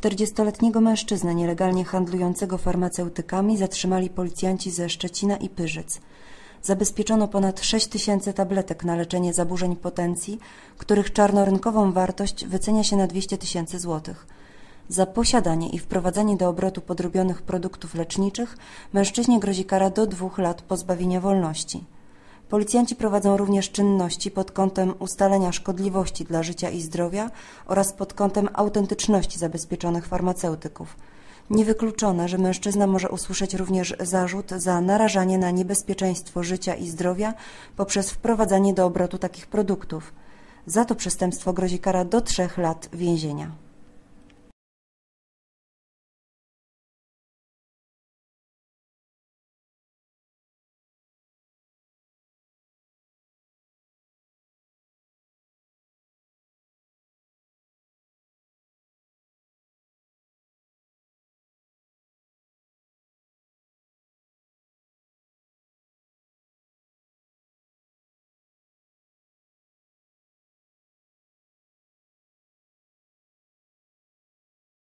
40-letniego mężczyznę nielegalnie handlującego farmaceutykami zatrzymali policjanci ze Szczecina i Pyrzyc. Zabezpieczono ponad 6 tysięcy tabletek na leczenie zaburzeń potencji, których czarnorynkową wartość wycenia się na 200 tysięcy złotych. Za posiadanie i wprowadzanie do obrotu podrobionych produktów leczniczych mężczyźnie grozi kara do dwóch lat pozbawienia wolności. Policjanci prowadzą również czynności pod kątem ustalenia szkodliwości dla życia i zdrowia oraz pod kątem autentyczności zabezpieczonych farmaceutyków. Niewykluczone, że mężczyzna może usłyszeć również zarzut za narażanie na niebezpieczeństwo życia i zdrowia poprzez wprowadzanie do obrotu takich produktów. Za to przestępstwo grozi kara do trzech lat więzienia.